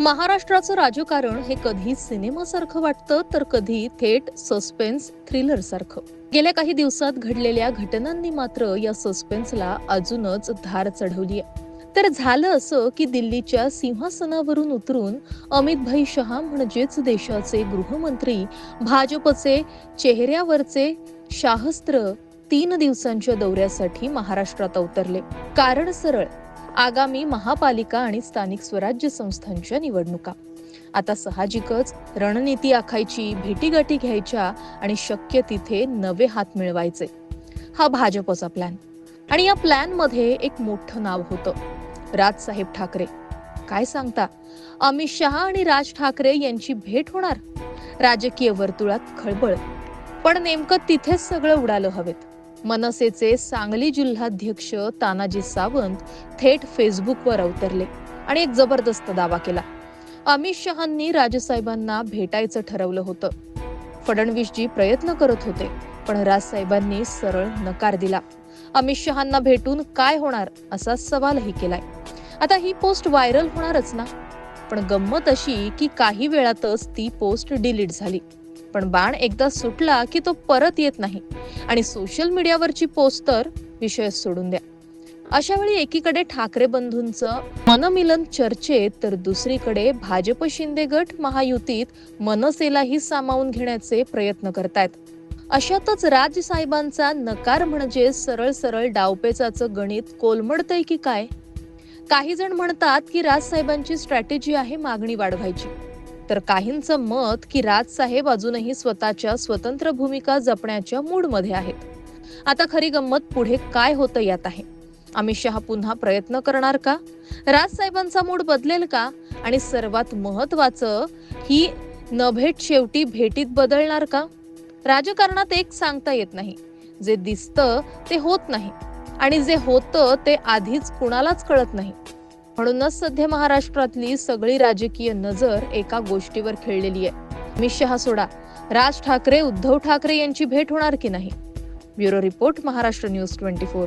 महाराष्ट्राचं राजकारण हे कधी सिनेमासारखं वाटतं तर कधी थेट सस्पेन्स थ्रिलर सारखं गेल्या काही दिवसात घडलेल्या घटनांनी मात्र या सस्पेन्सला अजूनच धार चढवली आहे तर झालं असं की दिल्लीच्या सिंहासनावरून उतरून अमित भाई शहा म्हणजेच देशाचे गृहमंत्री भाजपचे चेहऱ्यावरचे शाहस्त्र तीन दिवसांच्या दौऱ्यासाठी महाराष्ट्रात अवतरले. कारण सरळ आगामी महापालिका आणि स्थानिक स्वराज्य संस्थांच्या निवडणुका. आता साहजिकच रणनीती आखायची भेटीगाठी घ्यायच्या आणि शक्य तिथे नवे हात मिळवायचे. हा भाजपचा प्लॅन आणि या प्लॅनमध्ये एक मोठं नाव होतं. राजसाहेब ठाकरे. काय सांगता? अमित शहा आणि राज ठाकरे यांची भेट होणार? राजकीय वर्तुळात खळबळ. पण नेमकं तिथेच सगळं उडालं हवेत. मनसेचे सांगली जिल्हाध्यक्ष तानाजी सावंत थेट फेसबुकवर अवतरले आणि एक जबरदस्त दावा केला. अमित शहांनी राजसाहेबांना भेटायचं ठरवलं होतं. फडणवीसजी प्रयत्न करत होते पण राजसाहेबांनी सरळ नकार दिला. अमित शहांना भेटून काय होणार असा सवालही केलाय. आता ही पोस्ट व्हायरल होणारच ना? पण गंमत अशी की काही वेळातच ती पोस्ट डिलीट झाली. पण बाण एकदा सुटला की तो परत येत नाही. आणि सोशल मीडियावरची पोस्ट तर विषय सोडून द्या. अशा वेळी एकीकडे ठाकरे बंधूंचं मनमिलन चर्चेत तर दुसरीकडे भाजप शिंदे गट महायुतीत मनसेलाही सामावून घेण्याचे प्रयत्न करतायत. अशातच राज साहेबांचा नकार म्हणजे सरळ सरळ डावपेचाचं गणित कोलमडतंय की काय? काही जण म्हणतात की राजसाहेबांची स्ट्रॅटेजी आहे मागणी वाढवायची. तर काहींचं मत की राजसाहेब अजूनही स्वतःच्या स्वतंत्र भूमिका जपण्याच्या मूडमध्ये आहेत. आता खरी गंमत पुढे काय होतं यात आहे? अमित शहा पुन्हा प्रयत्न करणार का? राजसाहेबांचा मूड बदलेल का? आणि सर्वात महत्वाचं ही न भेट शेवटी भेटीत बदलणार का? राजकारणात एक सांगता येत नाही. जे दिसतं ते होत नाही. आणि जे होतं ते आधीच कुणालाच कळत नाही. म्हणूनच सध्या महाराष्ट्रातली सगळी राजकीय नजर एका गोष्टीवर खेळलेली आहे. अमित शहा सोडा. राज ठाकरे उद्धव ठाकरे यांची भेट होणार की नाही? Bureau report Maharashtra news twenty four.